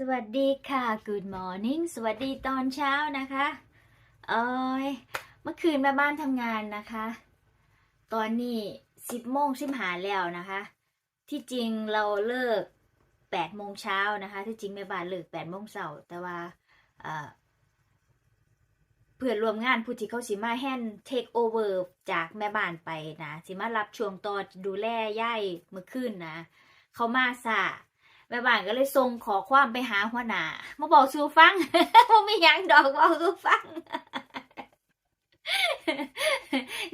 สวัสดีค่ะ Good morning สวัสดีตอนเช้านะคะเอ้ยเมื่อคืนแม่บ้านทำงานนะคะ ตอนนี้สิบโมงสิบหาแล้วนะคะ ที่จริงเราเลิกแปดโมงเช้านะคะ ที่จริงแม่บ้านเลิกแปดโมงเช้าแต่ว่าเพื่อนรวมงานผู้ที่เขาสิมาแฮนเทคโอเวอร์จากแม่บ้านไปนะสิมารับช่วงต่อดูแลย่ายเมื่อคืนนะ เขามาซา แม่บ้านก็เลยส่งขอความไปหาหัวหน้ามาบอกสูฟังว่าไม่ยังดอกบอกสูฟัง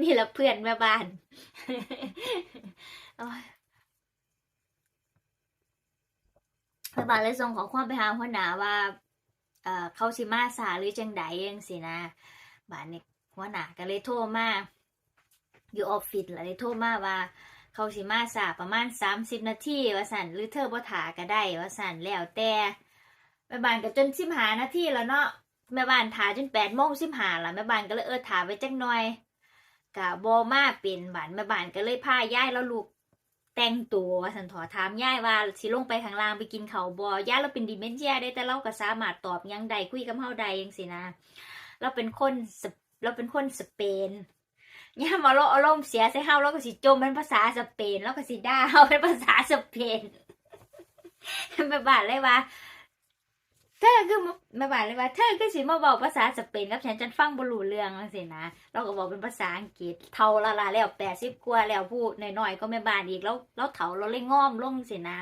นี่แหละเพื่อนแม่บ้านแม่บ้านเลยส่งขอความไปหาหัวหน้าว่าเขาสิมาสาหรือจังใดยังสินะบ้านนี้หัวหน้าก็เลยโทรมาอยู่ออฟฟิศเลยโทรมาว่า เขาสิมาสาประมาณสามสิบนาทีว่าสันหรือเธอบ่ถาก็ได้ว่าสันแล้วแต่แม่บ้านก็จนสิบหานาทีแล้วเนาะแม่บ้านถาจนแปดโมงสิบหาละแม่บ้านก็เลยเออถาไว้จักหน่อยกะบอมาเป็นบ้านแม่บ้านก็เลยพาย่ายแล้วลูกแต่งตัวว่าสันถอถามย่ายว่าสิลงไปข้างล่างไปกินเขาบอย่ายเราเป็นดิเมนเชียได้แต่เราก็สามารถตอบยังใดคุยกับเฮาใดยังสินะ เราเป็นคนเราเป็นคนสเปน ย่ามาโลอารมณ์เสียใส่เฮาแล้วก็สิจมเป็นภาษาสเปน แล้วก็สิด่าเฮาเป็นภาษาสเปนแม่บ้านเลยว่าเธอคือแม่บ้านเลยว่าเธอคือสิมาบอกภาษาสเปนกับฉันฉันฟังบรูเรื่องจังซี่นะเราก็บอกเป็นภาษาอังกฤษเท่าละละแล้ว80กว่าแล้วพูดหน้อยๆก็แม่บ้านอีกแล้วแล้วเฒ่าเราเลยง่อมลงสินะ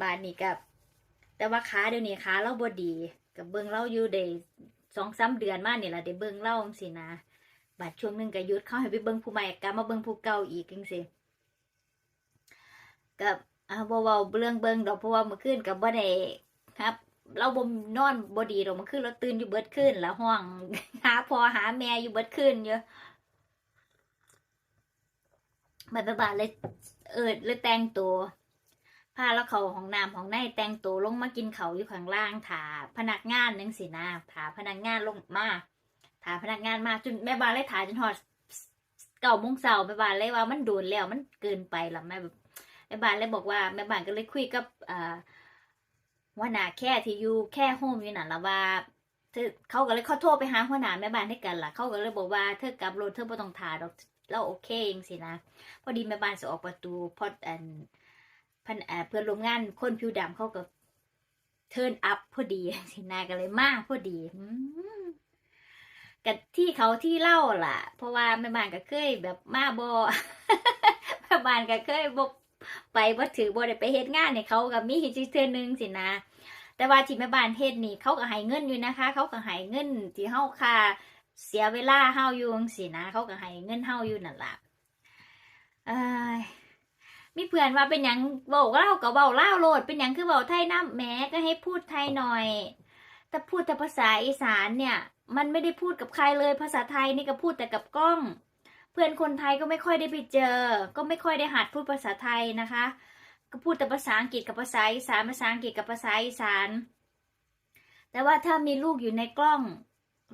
บ้านนี้กับแต่ว่าขาเดี๋ยวนี้ขาเราบดีกับเบิ่งเราอยู่ได้2-3เดือนมานี่ล่ะได้เบิ่งเราจังซี่นะ บัดช่วงหนึงก็ยุดเข้าให้ไปเบิ่งผู้ใหม่กลับมาเบิ่งผู้เก่าอีกจังซี่กับอ่าบ่เว้าเรื่องเบิ่งดอกเพราะว่าเมื่อคืนก็บ่ได้ครับ เราบ่นอนบ่ดีดอกเมื่อคืนเราตื่นอยู่เบิดคืนแล้วห้องหาพ่อหาแม่อยู่เบิดคืนอยู่บัดบานเลยเอิดเลยแต่งตัวพาแล้วเขาห้องน้ำห้องในแต่งตัวลงมากินเขาอยู่ข้างล่างถาพนักงานจังซี่นะถาพนักงานลงมา ถามพนักงานมาจนแม่บ้านเลยถ่ายจนหอดเก่าโมงเสาร์แม่บ้านเลยว่ามันโดนแล้วมันเกินไปละแม่แบบแม่บ้านเลยบอกว่าแม่บ้านก็เลยคุยกับอ่าหัวหน้าแค่ที่อยู่แค่โฮมอยู่นั่นละว่าเธอเขาก็เลยเขาโทรไปหาหัวหน้าแม่บ้านให้กันล่ะ เขาก็เลยบอกว่าเธอกลับรถเธอบ่ต้องถ่ายดอกเราโอเคเองสินะพอดีแม่บ้านจะออกประตูพอดอันพันเพื่อนร่วมงานคนผิวดำเขาก็เทิร์นอัพพอดีสินะก็เลยมากพอดีอื กับที่เขาที่เล่าล่ะ เพราะว่าแม่บ้านก็เคยแบบมาบแม่บ้านก็เคยบไปบ่ถือบ่ได้ไปเฮ็ดงานเนี่ยเขาก็มีจิเทื่อนึงสินะ แต่ว่าที่แม่บ้านเฮ็ดนี่เขาก็ให้เงินอยู่นะคะ เขาก็ให้เงินที่เฮาค่าเสียเวลาเฮาอยู่จังซี่นะ เขาก็ให้เงินเฮาอยู่นั่นล่ะเอ้ยมีเพื่อนว่าเป็นยังเว้าเล่าวก็เว้าเล่าโลด เป็นยังคือเว้าไทยน้ำแหม้ก็ให้พูดไทยหน่อย แต่พูดแต่ภาษาอีสานเนี่ยมันไม่ได้พูดกับใครเลยภาษาไทยนี่ก็พูดแต่กับกล้อง เพื่อนคนไทยก็ไม่ค่อยได้ไปเจอ ก็ไม่ค่อยได้หัดพูดภาษาไทยนะคะ ก็พูดแต่ภาษาอังกฤษกับภาษาอีสานภาษาอังกฤษกับภาษาอีสานแต่ว่าถ้ามีลูกอยู่ในกล้อง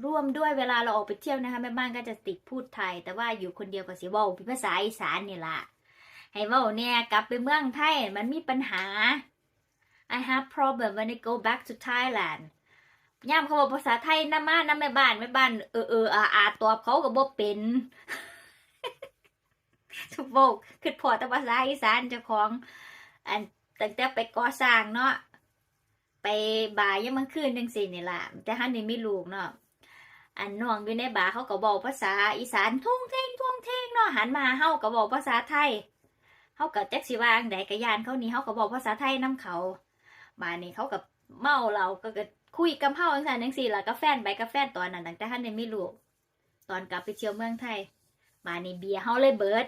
ร่วมด้วยเวลาเราออกไปเที่ยวนะคะแม่บ้านก็จะติดพูดไทย แต่ว่าอยู่คนเดียวก็สิเว้าเป็นภาษาอีสานนี่ละให้ว้าเนี่ยกลับไปเมืองไทยมันมีปัญหา I have problem when I go back to Thailand ย่ามเขาบอกภาษาไทยน้ำมาน้ำแม่บ้านแม่บ้านเออเอออาอาตอบเขาก็บ่เป็นทุกโบกคือพอแต่ภาษาอีสานเจ้าของ อันตั้งแต่ไปก่อสร้างเนาะไปบ่ายยังมันคืนจังสี่นี่ล่ะแต่ฮันนี่ไมีลูกเนาะอันน้องอยู่ในบ่าเขาก็บอกภาษาอีสานท่งเท่งท่งเท่งเนาะหันมาเฮาก็บอกภาษาไทยเฮาก็จักสิวางใดกะยานเขานี่เฮาก็บอกภาษาไทยนํเขาบ้านนี้เขากับเมาเราก็ก็ คุยกับเฮาจังซั่นจังซี่ล่ะกับแฟนไปกับแฟนตอนนั้นตั้งแต่ฮันนี่มีลูกตอนกลับไปเที่ยวเมืองไทยบ้านนี้เบียร์เฮาเลยเบิด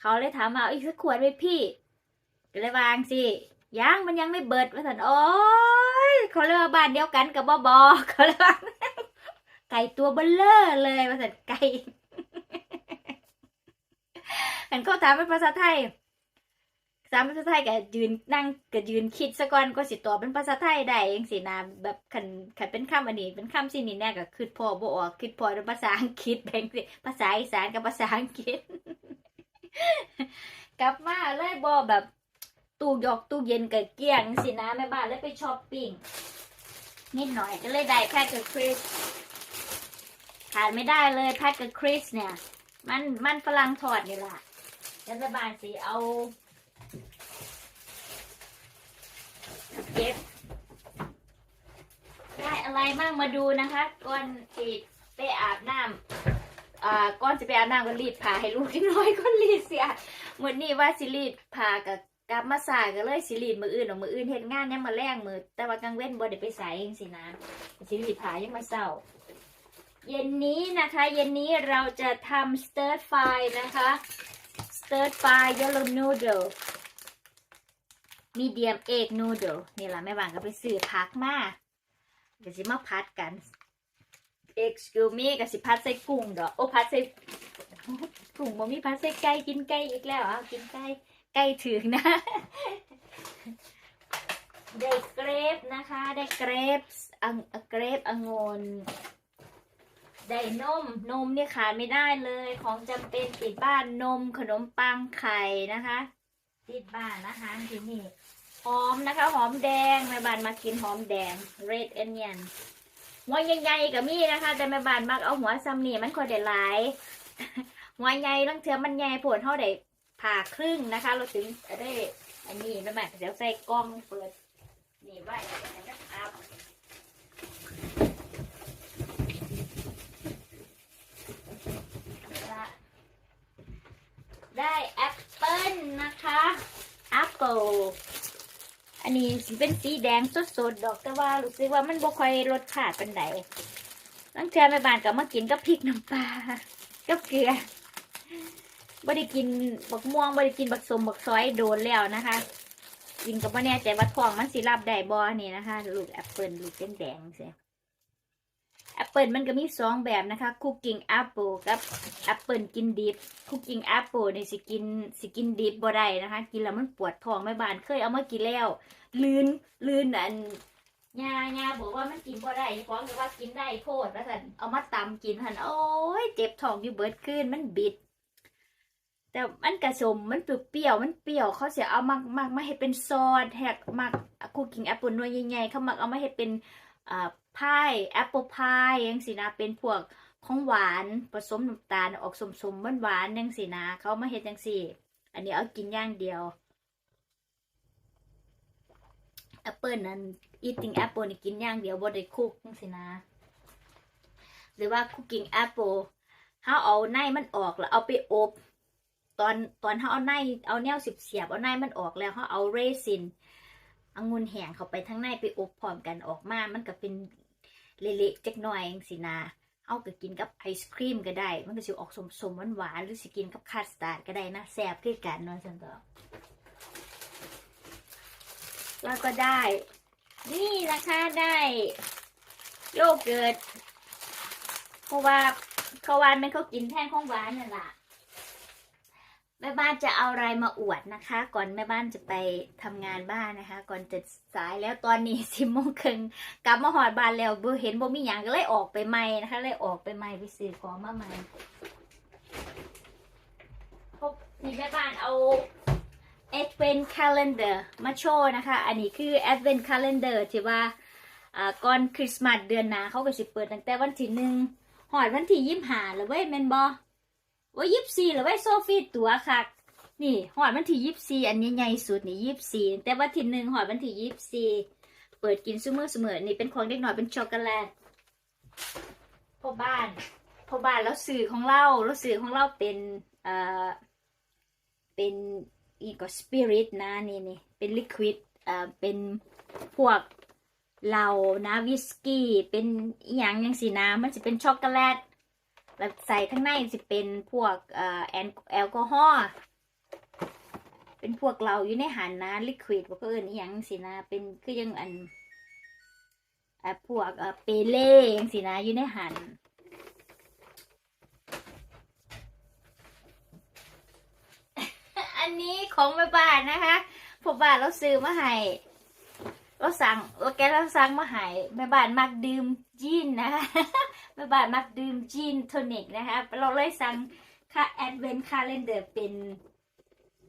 เขาเลยถามว่าอีกสักขวดไหมพี่ก็เลยวางสิยังมันยังไม่เบิดว่าสันโอ้ยเขาเรียกว่าบ้านเดียวกันกับบอบอเขาเลยว่าไก่ตัวเบลเลอร์เลยว่าสันไก่เห็นเขาถามเป็นภาษาไทย ถามภาษาไทยก็ยืนนั่งก็ยืนคิดซะก่อนก็สิตอบเป็นภาษาไทยได้เองสินะแบบขันขันเป็นคำอันนี้เป็นคำสินี่แน่ก็คือพอบ่ออกคือพอเป็นภาษาอังกฤษแบ่งสิภาษาอีสานกับภาษาอังกฤษ กลับมาเลยบอแบบตู้ยอกตู้เย็นกับเกลี้ยงสินะแม่บ้านเลยไปช้อปปิ้งนิดหน่อยก็เลยได้แพ็กกับคริสขาดไม่ได้เลยแพ็กกับคริสเนี่ย มันมันฝรั่งทอดนี่แหละแล้วแม่บ้านสิเอา เก็บ ได้อะไรบ้างมาดูนะคะ ก่อนที่ไปอาบน้ำอ่าก่อนจะไปอาบน้ำก็รีดผ้าให้ลูกน้อยก็รีดเสียเหมือนนี่ว่าสิรีดผ้ากับกลับมาสายก็เลยสิรีดมืออื่นเอามืออื่นเฮ็ดงานยังมาแรงมือ แต่ว่ากลางเว้นบ่ได้ไปใส่เองสินะสิรีดผ้ายังมาเศร้าเย็นนี้นะคะ เย็นนี้เราจะทำสเติร์ f ฟนะคะสเติร์ f ฟ yellow noodle medium egg noodle นี่ มีเดียมเอกนูเดลนี่แหละแม่บางก็ไปซื้อพักมาเดี๋ยวสิมาพัดกัน excuse me กับสิพัดใส่กุ้งดอกโอ้พัดใส่กุ้งบ่มีพัดใส่ไก่กินไก่อีกแล้วอะกินไก่ไก่ถึงนะได้เกรฟนะคะได้เกรฟอังเกรฟองุ่นได้นมนมเนี่ยขาดไม่ได้เลย ของจำเป็นติดบ้านนมขนมปังไข่นะคะ ติดบ้านนะคะที่นี่หอมนะคะ หอมแดงแม่บ้านมากินหอมแดง red onion หัวใหญ่ๆกับมีนะคะ แต่แม่บ้านมักเอาหัวซัมนี่มันคอยได้หลายหัวใหญ่ลังเทือมันใหญ่ปวดเท่าได้ผ่าครึ่งนะคะ เราถึงจะได้อันนี้แม่บ้านเดี๋ยวใส่กล้องเปิดนี่ไว้นะครับได้แอปเปิ้ลนะคะแอันนี้สิเป็นสีแดงสดๆดอกแต่ว่ารู้สึกว่ามันบ่ค่อยรสขาดเป็นไดตั้งแต่แม่บ้านก็มากินกับพริกน้ำปลากับเกลือบ่ได้กินบักม่วงบ่ได้กินบักสมบักซอยโดนแล้วนะคะ กินกับบ่แน่ใจว่าท้องมันสิรับได้บ่นี่นะคะ ลูกแอปเปิลลูกแดงๆเสีย แอปเปิลมันก็มีสองแบบนะคะคุกกิ้งแอปเปิลกับแอปเปิลกินดิบคุกกิ้งแอปเปิลนี่สิกินสกินดิบบ่ได้นะคะ กินแล้วมันปวดท้องแม่บานเคยเอามากินแล้ว ลืนลืนอันยายาบอกว่ามันกินบ่ได้ฟ้องว่ากินได้โทษแล้วสันเอามาตำกินหันโอ้ยเจ็บท้องอยู่เบิดขึ้นมันบิด แต่มันกระสมมันเปรี้ยวมันเปรี้ยวเขาเสียเอามักมักมาให้เป็นซอสแหกมักคุกกิ้งแอปเปิลน่วยใหญ่ๆเขามักเอามาให้เป็นอ่า พายแอปเปิลพายยังสินะเป็นพวกของหวานผสมน้ำตาลออกสมๆหวานยังสินะเขามาเฮ็ดจังสี่อันนี้เอากินอย่างเดียวแอปเปิลนั้น eating apple นี่กินอย่างเดียวบ่ได้คุกจังซี่นะ หรือว่า cooking apple เฮาเอาในมันออกแล้วเอาไปอบตอนตอนเฮาเอาในเอาแนวสิบเสียบเอาในมันออกแล้วเฮาเอาเรซินองุ่นแห้งเข้าไปทั้งในไปอบพร้อมกันออกมา มันก็เป็น เละๆจักหน่อยจังซี่นะเอาก็กินกับไอศครีมก็ได้ มันก็สิออกสมๆหวานๆหรือสิกินกับคัสตาร์ดก็ได้นะแซ่บคือกันเนาะซั่นก็แล้วก็ได้ นี่นะคะได้โยเกิร์ตเพราะว่าเขาวานไม่เขากินแท่งของหวานนั่นแหละ แม่บ้านจะเอาอะไรมาอวดนะคะ ก่อนแม่บ้านจะไปทำงานบ้านนะคะ ก่อนจะสายแล้วตอนนี้สิบโมงครึ่งกลับมาหอดบ้านแล้วบ่เห็นบ่มีหยังก็เลยออกไปใหม่นะคะเลยออกไปใหม่ไปซื้อของมาใหม่พบนี่แม่บ้านเอา Advent Calendar มาโชว์นะคะ อันนี้คือ Advent Calendar ที่ว่าก่อนคริสต์มาสเดือนหน้าเขาก็สิเปิดตั้งแต่วันที่หนึ่งหอดวันที่ยี่สิบห้าเลยเว้ยแมนบอ ว่ายี่สิบสี่เลยเว้ยโซฟีตัวค่ะนี่หอดวันที่ยี่สิบสี่อันนี้ใหญ่สุดนี่ยี่สิบสี่แต่วันที่หนึ่งหอดวันที่ยี่สิบสี่เปิดกินซุมือเสมอนี่เป็นของเด็กหน่อยเป็นช็อกโกแลตพ่อบ้านพ่อบ้านแล้วสื่อของเราแล้วสื่อของเราเป็นเอ่อเป็นอีกก็สปิริตนะนี่นี่เป็นลิควิดเอ่อเป็นพวกเหล้านะวิสกี้ เป็นอย่างยังสีน้ำมันจะเป็นช็อกโกแลต แล้วใส่ข้างในจะเป็นพวกแอลแอลกอฮอล์เป็นพวกเหล้าอยู่ในหันนะลิควิดพวกเอิญอย่างสีนะ เป็นคือยังอันอพวกเปเล่ยังสีนะอยู่ในหันอันนี้ของแม่บ้านนะคะพ่อบ้านเราซื้อมาให้เราสั่งเราแกเราสั่งมาให้แม่บ้านมักดื่มจีนนะคะ แม่บ้านมักดื่มจีนโทนิกนะคะเราเลยสั่งค่าแอดเวนคาเลนเดอร์เป็น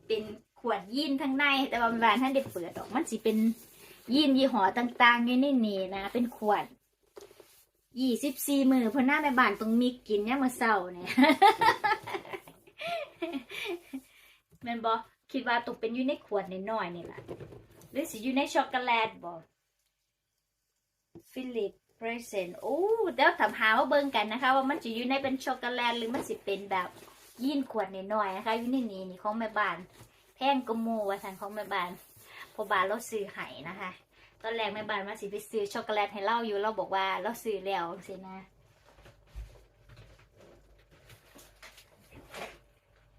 เป็นขวดยีนทั้งใน แต่ว่าแม่บ้านท่านได้เปิดออกมันสิเป็นยีนยี่ห้อต่างๆอยู่ในนี่นะ เป็นขวดยี่สิบสี่มือเพราะหน้าแม่บ้านต้องมีกินเนี่ยมาเศร้าเนี่ยแมนบอคิดว่าตกเป็นอยู่ในขวดน้อยนี่แหละหรือสิอยู่ในช็อกโกแลตบอฟิลิป เพรเซนโอ้เดี๋ยวถามหาว่าเบิ่งกันนะคะ ว่ามันจะอยู่ในเป็นช็อกโกแลตหรือมันสิเป็นแบบยีนขวดน้อยนะคะอยู่ในนี้นี่ของแม่บ้าน แพงกว่าหมูว่าสันของแม่บ้านพอบานเราซื้อไห้นะคะ ตอนแรกแม่บ้านมาสิไปซื้อช็อกโกแลตให้เราอยู่เราบอกว่าเราซื้อแล้วสินะ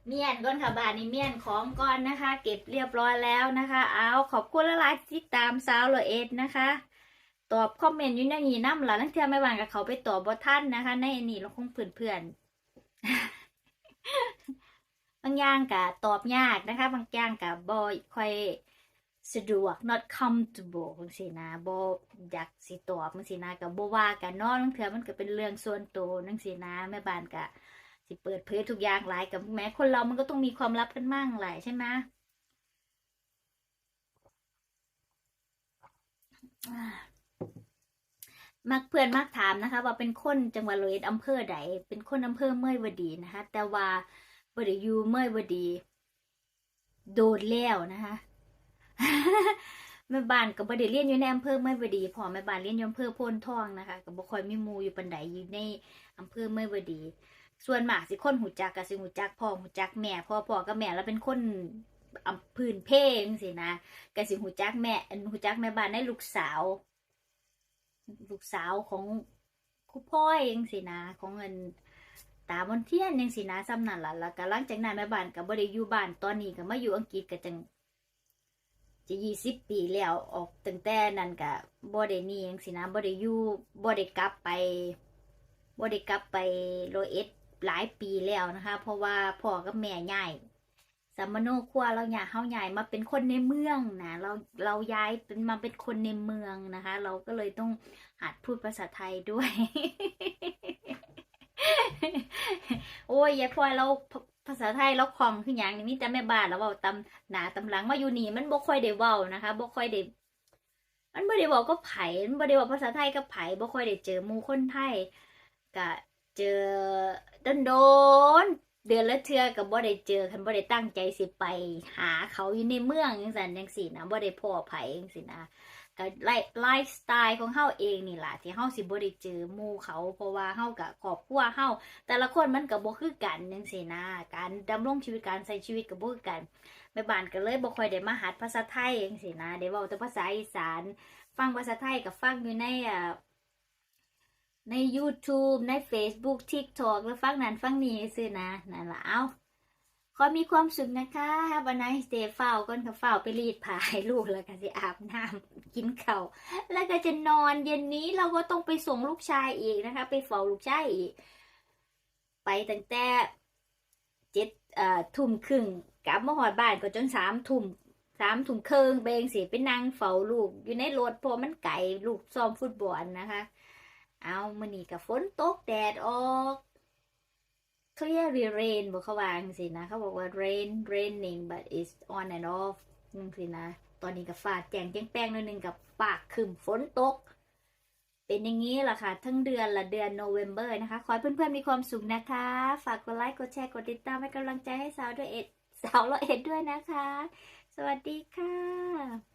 เมียนก่อนค่ะบานนี้เมียนของก่อนนะคะ เก็บเรียบร้อยแล้วนะคะ เอาขอบคุณละลายๆที่ตามสาวโรเอสนะคะ ตอบคอมเมนต์อยู่ในนี้น้ำหละนักเทียไม่วางกับเขาไปตอบบทท่านนะคะในอันนี้เราคงเพื่อนเพื่อนบางอย่างกะตอบยากนะคะ บางอย่างกะบอค่อยสะดวก not comfortable บางสินะบอยากสิตอบบางสินะกับบว่ากันนอนบางเทื่อมันก็เป็นเรื่องส่วนตัวนังสินะแม่บ้านกะสิเปิดเผยทุกอย่างหลายกับแม้คนเรามันก็ต้องมีความลับกันมั่งหลายใช่ไหมอ่า มักเพื่อนมักถามนะคะ ว่าเป็นคนจังหวัดเลยอำเภอใดเป็นคนอำเภอเมื่อยวดีนะคะ แต่ว่าบริยูเมื่อยวดี โดนแล้วนะคะแม่บ้านก็บ่ได้เรียนอยู่ในอำเภอเมื่อยวดีพอแม่บ้านเรียนอยู่อำเภอโพนทองนะคะก็บ่ค่อยมีมูอยู่ปานใดอยู่ในอำเภอเมื่อยวดี ส่วนหมากสิคนหูจักก็สิหูจักพ่อหูจักแม่พ่อพ่อกับแม่แล้วเป็นคนอำพื้นเพงสินะก็สิหูจักแม่หูจักแม่บ้านได้ลูกสาว ลูกสาวของครูพ่อยเองสินะของเงินตาบนเทียนยังสินะซ้ำนั่นล่ะแล้วก็หลังจากนั้นแม่บ้านก็บ่ได้อยู่บ้านตอนนี้ก็มาอยู่อังกฤษก็จังจะยี่สิบปีแล้วออกตั้งแต่นั้นก็บ่ได้นี่ยังสินะบ่ได้อยู่บ่ได้กลับไปบ่ได้กลับไปโรเอสหลายปีแล้วนะคะ เพราะว่าพ่อกับแม่ย้าย สามโนครัวเราอยากเฮาย้ายมาเป็นคนในเมืองนะเราเราย้ายเป็นมาเป็นคนในเมืองนะคะ เราก็เลยต้องหัดพูดภาษาไทยด้วย โอ้ยยายพลอยเราภาษาไทยเราคล่องขึ้นอย่างนี้มีแต่แม่บ้านแล้วเว้าตำหนาตำหลังมาอยู่นี่มันบ่ค่อยได้เว้านะคะบ่ค่อยได้มันบ่ได้เว้าก็ไผมันบ่ได้เว้าภาษาไทยกับไผ่บ่ค่อยได้เจอมูคนไทยก็เจอโดน เดือนละเทื่อก็บ่ได้เจอคันบ่ได้ตั้งใจสิไป หาเขาอยู่ในเมืองจังซั่นจังซี่นะบ่ได้พ้อไผจังซี่นะก็ไลฟ์ไลฟ์สไตล์ของเฮาเองนี่แหละที่เฮาสิบ่ได้เจอหมู่เขาเพราะว่าเฮากับครอบครัวเฮาแต่ละคนมันก็บ่คือกันจังซี่นะการดำรงชีวิตการใช้ชีวิตก็บ่คือกันแม่บ้านก็เลยบ่ค่อยได้มาหัดภาษาไทยจังซี่นะได้เว้าแต่ภาษาอีสาน ฟังภาษาไทยก็ฟังอยู่ในอ่า ใน YouTube ใน Facebook TikTok แล้วฟังนั้นฟังนี้ซื่อนะนั่นละเอาขอมีความสุขนะคะวันนี้สเตย์เฝ้าก่อนค่ะเฝ้าไปรีดผ้าให้ลูกแล้วก็สิอาบน้ำกินข้าวแล้วก็จะนอนเย็นนี้เราก็ต้องไปส่งลูกชายอีกนะคะ ไปเฝ้าลูกชายอีก ไปตั้งแต่เจ็ดทุ่มครึ่งกลับมาหอดบ้านก็จนสามทุ่มสามทุ่มครึ่งเบงสิไปนั่งเฝ้าลูก อยู่ในรถเพราะมันไก่ลูกซ้อมฟุตบอลนะคะ เอามื่อนี้กับฝนตกแดดออก clearly rain บอกเขาวางสินะ เขาบอกว่า rain raining but it's on and off จังสินะ ตอนนี้กับฟ้าแจงแจ้งแป้งหนิดนึงกับปากคึมฝนตก เป็นอย่างนี้แหละค่ะ ทั้งเดือนละเดือน November นะคะ ขอให้เพื่อนๆมีความสุขนะคะ ฝากกดไลค์ กดแชร์ กดติดตามให้กำลังใจให้สาวด้วยเอ็ดสาวละเอ็ดด้วยนะคะ สวัสดีค่ะ